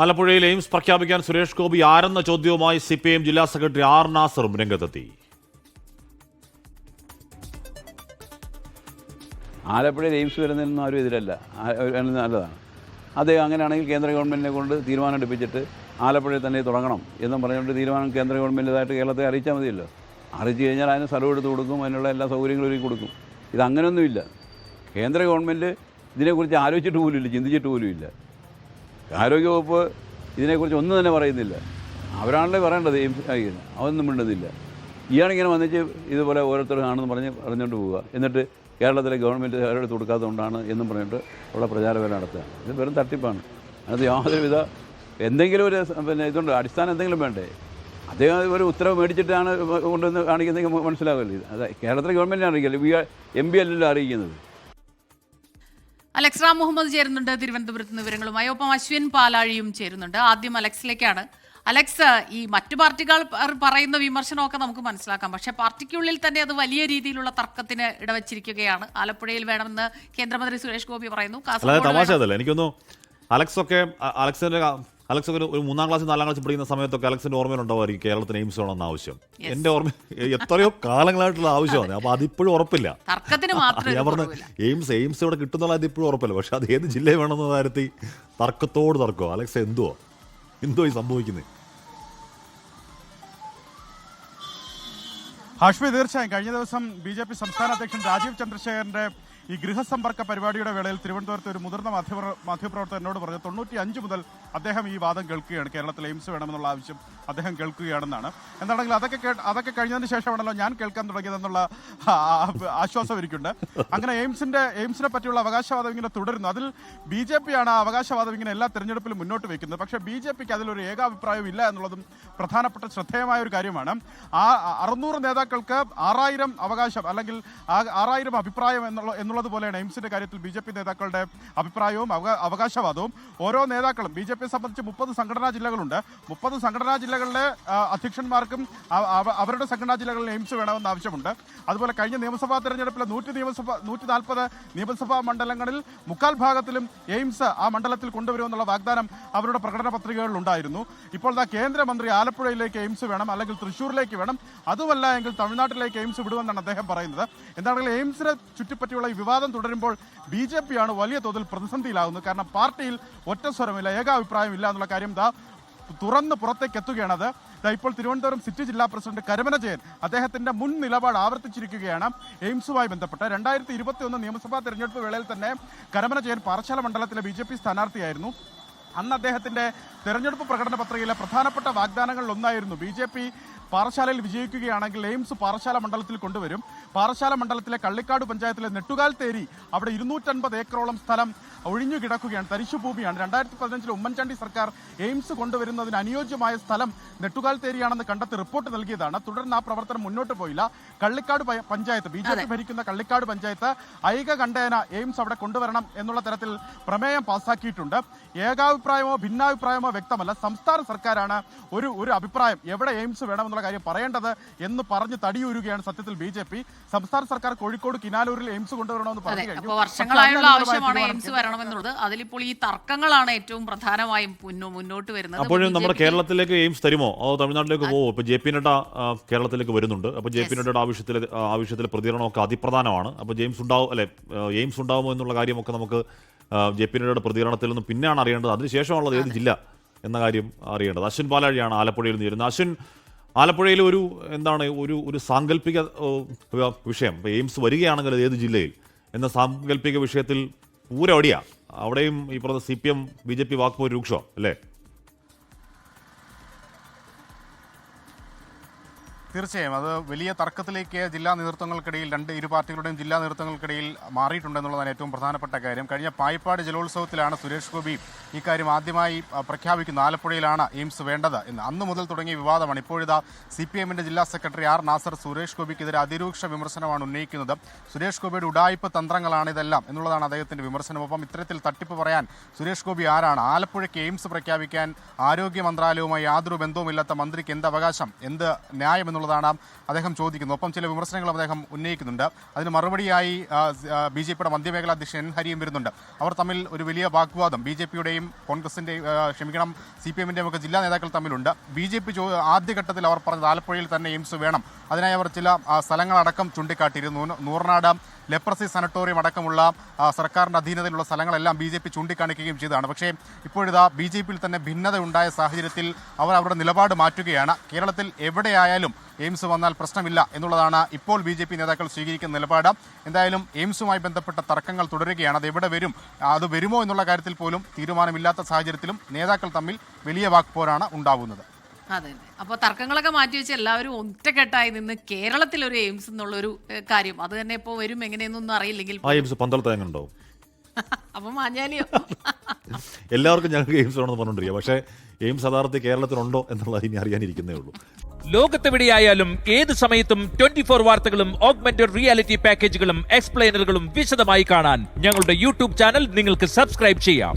ആലപ്പുഴയിൽ എയിംസ് പ്രഖ്യാപിക്കാൻ സുരേഷ് ഗോപി ആരെന്ന ചോദ്യവുമായി സി പി എം ജില്ലാ സെക്രട്ടറി ആർ നാസറും രംഗത്തെത്തി. ആലപ്പുഴയിൽ എയിംസ് വരുന്നതിനൊന്നും ആരും എതിരല്ല. നല്ലതാണ്. അത് അങ്ങനെയാണെങ്കിൽ കേന്ദ്ര ഗവൺമെന്റിനെ കൊണ്ട് തീരുമാനം എടുപ്പിച്ചിട്ട് ആലപ്പുഴയിൽ തന്നെ തുടങ്ങണം എന്നും പറഞ്ഞുകൊണ്ട് തീരുമാനം കേന്ദ്ര ഗവൺമെന്റിതായിട്ട് കേരളത്തെ അറിയിച്ചാൽ മതിയല്ലോ. അറിയിച്ചു കഴിഞ്ഞാൽ അതിന് സ്ഥലം എടുത്ത് കൊടുക്കും അതിനുള്ള എല്ലാ സൗകര്യങ്ങളും ഒരുക്കി കൊടുക്കും. ഇതങ്ങനെയൊന്നുമില്ല കേന്ദ്ര ഗവൺമെന്റ് ഇതിനെക്കുറിച്ച് ആലോചിച്ചിട്ട് പോലുമില്ല ചിന്തിച്ചിട്ട് പോലുമില്ല. ആരോഗ്യവകുപ്പ് ഇതിനെക്കുറിച്ച് ഒന്നും തന്നെ പറയുന്നില്ല. അവരാണല്ലേ പറയേണ്ടത് അതൊന്നും മിണ്ടുന്നില്ല. ഇയാളിങ്ങനെ വന്നിച്ച് ഇതുപോലെ ഓരോരുത്തർ ആണെന്ന് പറഞ്ഞ് പറഞ്ഞുകൊണ്ട് പോവുക. എന്നിട്ട് കേരളത്തിലെ ഗവൺമെന്റ് അവരെടുത്ത് കൊടുക്കാത്തതുകൊണ്ടാണ് എന്നും പറഞ്ഞിട്ട് ഉള്ള പ്രചാരവേല നടത്തുക. ഇത് വെറും തട്ടിപ്പാണ്. അത് യാതൊരുവിധ എന്തെങ്കിലും ഒരു പിന്നെ ഇതുണ്ട്. അടിസ്ഥാനം എന്തെങ്കിലും വേണ്ടേ? അദ്ദേഹം ഒരു ഉത്തരവ് മേടിച്ചിട്ടാണ് കൊണ്ടുവന്ന് കാണിക്കുന്നതെങ്കിൽ മനസ്സിലാവില്ല ഇത്. അതെ കേരളത്തിലെ ഗവൺമെന്റിനെ അറിയിക്കില്ല? എം പി അല്ലല്ലോ അറിയിക്കുന്നത്. അലക്സ് റാം മുഹമ്മദ് ചേരുന്നുണ്ട് തിരുവനന്തപുരത്ത് നിന്ന് വിവരങ്ങളുമായി. ഒപ്പം അശ്വിൻ പാലാഴിയും ചേരുന്നുണ്ട്. ആദ്യം അലക്സിലേക്കാണ്. അലക്സ് ഈ മറ്റു പാർട്ടികൾ പറയുന്ന വിമർശനമൊക്കെ നമുക്ക് മനസ്സിലാക്കാം. പക്ഷേ പാർട്ടിക്കുള്ളിൽ തന്നെ അത് വലിയ രീതിയിലുള്ള തർക്കത്തിന് ഇടവച്ചിരിക്കുകയാണ്. ആലപ്പുഴയിൽ വേണമെന്ന് കേന്ദ്രമന്ത്രി സുരേഷ് ഗോപി പറയുന്നു. തമാശ അതല്ല. എനിക്കൊന്നു അലക്സ് ഒക്കെ അലക്സിന്റെ അലക്സ് ഒക്കെ ഒരു- ഒരു മൂന്നാം ക്ലാസ് നാലാം ക്ലാസ് പഠിക്കുന്ന സമയത്തൊക്കെ അലക്സിന്റെ ഓർമ്മയിലുണ്ടാവുമായിരിക്കും കേരളത്തിന് എയിംസ് വേണമെന്ന ആവശ്യം. എന്റെ ഓർമ്മ എത്രയോ കാലങ്ങളായിട്ടുള്ള ആവശ്യമാണ്. അപ്പൊ അതിപ്പോഴും ഉറപ്പില്ല. ഞാൻ പറഞ്ഞു പറഞ്ഞ എയിംസ് എയിംസ് ഇവിടെ കിട്ടുന്നുള്ള അത് ഇപ്പോഴും ഉറപ്പില്ല. പക്ഷെ അത് ഏത് ജില്ലയിൽ വേണമെന്ന കാര്യത്തിൽ തർക്കത്തോട് തർക്കോ? അലക്സ് എന്തുവോ? എന്തോ ഈ സംഭവിക്കുന്നത് ഹാഷ്മി തീർച്ചയായും. കഴിഞ്ഞ ദിവസം ബി ജെ പി സംസ്ഥാന അധ്യക്ഷൻ രാജീവ് ചന്ദ്രശേഖരന്റെ ഈ ഗൃഹസമ്പർക്ക പരിപാടിയുടെ വേളയിൽ തിരുവനന്തപുരത്ത് ഒരു മുതിർന്ന മാധ്യമ മാധ്യമപ്രവർത്തകൻ എന്നോട് പറഞ്ഞു തൊണ്ണൂറ്റി അഞ്ച് മുതൽ അദ്ദേഹം ഈ വാദം കേൾക്കുകയാണ്. കേരളത്തിൽ എയിംസ് വേണമെന്നുള്ള ആവശ്യം അദ്ദേഹം കേൾക്കുകയാണെന്നാണ്. എന്താണെങ്കിൽ അതൊക്കെ കേട്ട് അതൊക്കെ കഴിഞ്ഞതിന് ശേഷമാണല്ലോ ഞാൻ കേൾക്കാൻ തുടങ്ങിയതെന്നുള്ള ആശ്വാസം എനിക്കുണ്ട്. അങ്ങനെ എയിംസിന്റെ എയിംസിനെ പറ്റിയുള്ള അവകാശവാദം ഇങ്ങനെ തുടരുന്നു. അതിൽ ബി ജെ പി ആണ് ആ അവകാശവാദം ഇങ്ങനെ എല്ലാ തെരഞ്ഞെടുപ്പിലും മുന്നോട്ട് വയ്ക്കുന്നത്. പക്ഷേ ബി ജെ പിക്ക് അതിലൊരു ഏകാഭിപ്രായം ഇല്ല എന്നുള്ളതും പ്രധാനപ്പെട്ട ശ്രദ്ധേയമായ ഒരു കാര്യമാണ്. ആ അറുന്നൂറ് നേതാക്കൾക്ക് ആറായിരം അവകാശം അല്ലെങ്കിൽ ആറായിരം അഭിപ്രായം എന്നുള്ള പോലെയാണ് എയിംസിന്റെ കാര്യത്തിൽ ബി നേതാക്കളുടെ അഭിപ്രായവും അവകാശവാദവും. ഓരോ നേതാക്കളും ബി ജെ പിയെ സംബന്ധിച്ച് മുപ്പത് സംഘടനാ ജില്ലകളുണ്ട്. മുപ്പത് സംഘടനാ ജില്ലകളിലെ അധ്യക്ഷന്മാർക്കും അവരുടെ സംഘടനാ ജില്ലകളിൽ എയിംസ് വേണമെന്ന് ആവശ്യമുണ്ട്. അതുപോലെ കഴിഞ്ഞ നിയമസഭാ തെരഞ്ഞെടുപ്പിലെ നൂറ്റി നിയമസഭ നൂറ്റി നാൽപ്പത് നിയമസഭാ മണ്ഡലങ്ങളിൽ മുക്കാൽ ഭാഗത്തിലും എയിംസ് ആ മണ്ഡലത്തിൽ കൊണ്ടുവരുമെന്നുള്ള വാഗ്ദാനം അവരുടെ പ്രകടന പത്രികകളിൽ ഉണ്ടായിരുന്നു. ഇപ്പോൾ ദാ കേന്ദ്രമന്ത്രി ആലപ്പുഴയിലേക്ക് എയിംസ് വേണം അല്ലെങ്കിൽ തൃശ്ശൂരിലേക്ക് വേണം. അതുമല്ല എങ്കിൽ തമിഴ്നാട്ടിലേക്ക് എയിംസ് വിടുമെന്നാണ് അദ്ദേഹം പറയുന്നത്. എന്താണെങ്കിലും എയിംസിനെ ചുറ്റിപ്പറ്റിയുള്ള ഈ വിവാദം തുടരുമ്പോൾ ബി ജെ പി ആണ് വലിയ തോതിൽ പ്രതിസന്ധിയിലാകുന്നത്. കാരണം പാർട്ടിയിൽ ഒറ്റ സ്വരമില്ല ഏകാഭിപ്രായം ഇല്ല എന്നുള്ള കാര്യം ദാ തുറന്ന് പുറത്തേക്ക് എത്തുകയാണ് അത്. ഇപ്പോൾ തിരുവനന്തപുരം സിറ്റി ജില്ലാ പ്രസിഡന്റ് കരമന ജയൻ അദ്ദേഹത്തിന്റെ മുൻ നിലപാട് ആവർത്തിച്ചിരിക്കുകയാണ് എയിംസുമായി ബന്ധപ്പെട്ട്. രണ്ടായിരത്തി ഇരുപത്തി ഒന്ന് നിയമസഭാ തെരഞ്ഞെടുപ്പ് വേളയിൽ തന്നെ കരമന ജയൻ പാറശാല മണ്ഡലത്തിലെ ബി ജെ പി സ്ഥാനാർത്ഥിയായിരുന്നു. അന്ന് അദ്ദേഹത്തിന്റെ തെരഞ്ഞെടുപ്പ് പ്രകടന പത്രികയിലെ പ്രധാനപ്പെട്ട വാഗ്ദാനങ്ങളിൽ ഒന്നായിരുന്നു ബി ജെ പി പാറശാലയിൽ വിജയിക്കുകയാണെങ്കിൽ എയിംസ് പാറശാല മണ്ഡലത്തിൽ കൊണ്ടുവരും. പാറശാല മണ്ഡലത്തിലെ കള്ളിക്കാട് പഞ്ചായത്തിലെ നെട്ടുകാൽ തേരി അവിടെ ഇരുന്നൂറ്റൻപത് ഏക്കറോളം സ്ഥലം ഒഴിഞ്ഞു കിടക്കുകയാണ്. തരിശുഭൂമിയാണ്. രണ്ടായിരത്തി പതിനഞ്ചിൽ ഉമ്മൻചാണ്ടി സർക്കാർ എയിംസ് കൊണ്ടുവരുന്നതിന് അനുയോജ്യമായ സ്ഥലം നെട്ടുകാൽ തേരിയാണെന്ന് കണ്ടെത്തി റിപ്പോർട്ട് നൽകിയതാണ്. തുടർന്ന് ആ പ്രവർത്തനം മുന്നോട്ട് പോയില്ല. Kallikkad panchayat B J P ഭരിക്കുന്ന കള്ളിക്കാട് പഞ്ചായത്ത് ഐക കണ്ടേന എയിംസ് അവിടെ കൊണ്ടുവരണം എന്നുള്ള തരത്തിൽ പ്രമേയം പാസാക്കിയിട്ടുണ്ട്. ഏകാഭിപ്രായമോ ഭിന്നാഭിപ്രായമോ വ്യക്തമല്ല. സംസ്ഥാന സർക്കാരാണ് ഒരു ഒരു അഭിപ്രായം. എവിടെ എയിംസ് വേണമെന്നുള്ള കാര്യം പറയേണ്ടത് എന്ന് പറഞ്ഞ് തടിയൂരുകയാണ് സത്യത്തിൽ ബി ജെ പി. സംസ്ഥാന സർക്കാർ കോഴിക്കോട് കിനാലൂരിൽ എയിംസ് കൊണ്ടുവരണമെന്ന് പറഞ്ഞു കഴിഞ്ഞു. വർഷങ്ങളായുള്ള ആവശ്യമാണ് എയിംസ് വരണമെന്നുള്ളത്. അതിലിപ്പോൾ ഈ തർക്കങ്ങളാണ് ഏറ്റവും പ്രധാനമായും മുന്നോട്ട് വരുന്നത്. അപ്പോഴും അപ്പോൾ നമ്മുടെ കേരളത്തിലേക്ക് എയിംസ് തരുമോ? അതോ തമിഴ്നാട്ടിലേക്ക് പോകുമോ ഇപ്പൊ ജെ പി നഡ്ഡ കേരളത്തിലേക്ക് വരുന്നുണ്ട്. അപ്പൊ ജെ പി നഡ്ഡയുടെ ആവശ്യത്തിലെ ആവശ്യത്തിലെ പ്രതികരണമൊക്കെ അതിപ്രധാനമാണ്. അപ്പൊ ജെയിംസ് ഉണ്ടാവും അല്ലെ എയിംസ് ഉണ്ടാവുമോ എന്നുള്ള കാര്യമൊക്കെ നമുക്ക് ജെ പി നഡ്ഡയുടെ പ്രതികരണത്തിൽ നിന്നും പിന്നെയാണ് അറിയേണ്ടത്. അതിനുശേഷമുള്ളത് ഏത് ജില്ല എന്ന കാര്യം അറിയേണ്ടത്. അശ്വിൻ പാലാഴിയാണ് ആലപ്പുഴയിൽ നിന്ന് വരുന്നത് അശ്വിൻ ആലപ്പുഴയിൽ ഒരു എന്താണ് ഒരു ഒരു സാങ്കല്പിക വിഷയം. എയിംസ് വരികയാണെങ്കിൽ ഏത് ജില്ലയിൽ? എന്ന സാങ്കല്പിക വിഷയത്തിൽ പൂരവടിയാണ് അവിടെയും ഈ പറഞ്ഞ C P M B J P വാക്പോ രൂക്ഷോ അല്ലേ? തീർച്ചയായും അത് വലിയ തർക്കത്തിലേക്ക് ജില്ലാ നേതൃത്വങ്ങൾക്കിടയിൽ രണ്ട് ഇരു പാർട്ടികളുടെയും ജില്ലാ നേതൃത്വങ്ങൾക്കിടയിൽ മാറിയിട്ടുണ്ടെന്നുള്ളതാണ് ഏറ്റവും പ്രധാനപ്പെട്ട കാര്യം. കഴിഞ്ഞ പായിപ്പാട് ജലോത്സവത്തിലാണ് സുരേഷ് ഗോപി ഇക്കാര്യം ആദ്യമായി പ്രഖ്യാപിക്കുന്ന ആലപ്പുഴയിലാണ് എയിംസ് വേണ്ടത് എന്ന്. അന്ന് മുതൽ തുടങ്ങിയ വിവാദമാണ്. ഇപ്പോഴിതാ സി പി എമ്മിന്റെ ജില്ലാ സെക്രട്ടറി ആർ നാസർ സുരേഷ് ഗോപിക്കെതിരെ അതിരൂക്ഷ വിമർശനമാണ് ഉന്നയിക്കുന്നത്. സുരേഷ് ഗോപിയുടെ ഉടായ്പ തന്ത്രങ്ങളാണ് ഇതെല്ലാം എന്നുള്ളതാണ് അദ്ദേഹത്തിന്റെ വിമർശനം. ഒപ്പം ഇത്തരത്തിൽ തട്ടിപ്പ് പറയാൻ സുരേഷ് ഗോപി ആരാണ്? ആലപ്പുഴയ്ക്ക് എയിംസ് പ്രഖ്യാപിക്കാൻ ആരോഗ്യ മന്ത്രാലയവുമായി യാതൊരു ബന്ധവുമില്ലാത്ത മന്ത്രിക്ക് എന്ത് അവകാശം? എന്ത് ന്യായം എന്നുള്ളതാണ് അദ്ദേഹം ചോദിക്കുന്നത്. ഒപ്പം ചില വിമർശനങ്ങളും അദ്ദേഹം ഉന്നയിക്കുന്നുണ്ട്. അതിന് മറുപടിയായി ബി ജെ പിയുടെ മധ്യമേഖലാ അധ്യക്ഷൻ എൻ ഹരിയും വരുന്നുണ്ട്. അവർ തമ്മിൽ ഒരു വലിയ വാഗ്വാദം ബി ജെ പിയുടെയും കോൺഗ്രസിന്റെയും ക്ഷമിക്കണം സി പി എമ്മിന്റെയും ഒക്കെ ജില്ലാ നേതാക്കൾ തമ്മിലുണ്ട്. ബി ജെ പി ആദ്യഘട്ടത്തിൽ അവർ പറഞ്ഞത് ആലപ്പുഴയിൽ തന്നെ എയിംസ് വേണം. അതിനായി അവർ ചില സ്ഥലങ്ങളടക്കം ചൂണ്ടിക്കാട്ടിയിരുന്നു. നൂറനാട് ലെപ്രസി സനറ്റോറിയം അടക്കമുള്ള സർക്കാരിന്റെ അധീനതയിലുള്ള സ്ഥലങ്ങളെല്ലാം ബി ജെ പി ചൂണ്ടിക്കാണിക്കുകയും ചെയ്തതാണ്. പക്ഷേ ഇപ്പോഴിതാ ബി ജെ പിയിൽ തന്നെ ഭിന്നത ഉണ്ടായ സാഹചര്യത്തിൽ അവർ അവരുടെ നിലപാട് മാറ്റുകയാണ്. കേരളത്തിൽ എവിടെയായാലും എയിംസ് വന്നാൽ പ്രശ്നമില്ല എന്നുള്ളതാണ് ഇപ്പോൾ ബി ജെ പി നേതാക്കൾ സ്വീകരിക്കുന്ന നിലപാട്. എന്തായാലും എയിംസുമായി ബന്ധപ്പെട്ട തർക്കങ്ങൾ തുടരുകയാണ്. അത് എവിടെ വരും അത് വരുമോ എന്നുള്ള കാര്യത്തിൽ പോലും തീരുമാനമില്ലാത്ത സാഹചര്യത്തിലും നേതാക്കൾ തമ്മിൽ വലിയ വാക്പോരാണ് ഉണ്ടാകുന്നത് അതെ അതെ അപ്പോൾ തർക്കങ്ങളൊക്കെ മാറ്റി വെച്ച് എല്ലാവരും ഒറ്റക്കെട്ടായി നിന്ന് കേരളത്തിൽ ഒരു എയിംസ് എന്നുള്ളൊരു ഒരു കാര്യം. അത് തന്നെ ഇപ്പോൾ വരും എങ്ങനെയെന്നൊന്നും അറിയില്ലെങ്കിൽ ആ എയിംസ് പന്തളത്ത് എങ്ങനെ ഉണ്ടാവും അപ്പൊ മാഞ്ഞാലിയോ? എല്ലാവർക്കും ഞങ്ങൾക്ക് എയിംസ് വേണമെന്ന് പറഞ്ഞുകൊണ്ടിരിക്കുക പക്ഷേ എയിംസ് യഥാർത്ഥത്തിൽ കേരളത്തിലുണ്ടോ എന്നുള്ളത് ഇനി അറിയാനിരിക്കുന്നേ ഉള്ളൂ. ലോകത്തെവിടെയായാലും ഏത് സമയത്തും ട്വന്റി ഫോർ വാർത്തകളും ഓഗ്മെന്റഡ് റിയാലിറ്റി പാക്കേജുകളും എക്സ്പ്ലെയിനറുകളും വിശദമായി കാണാൻ ഞങ്ങളുടെ യൂട്യൂബ് ചാനൽ നിങ്ങൾക്ക് സബ്സ്ക്രൈബ് ചെയ്യാം.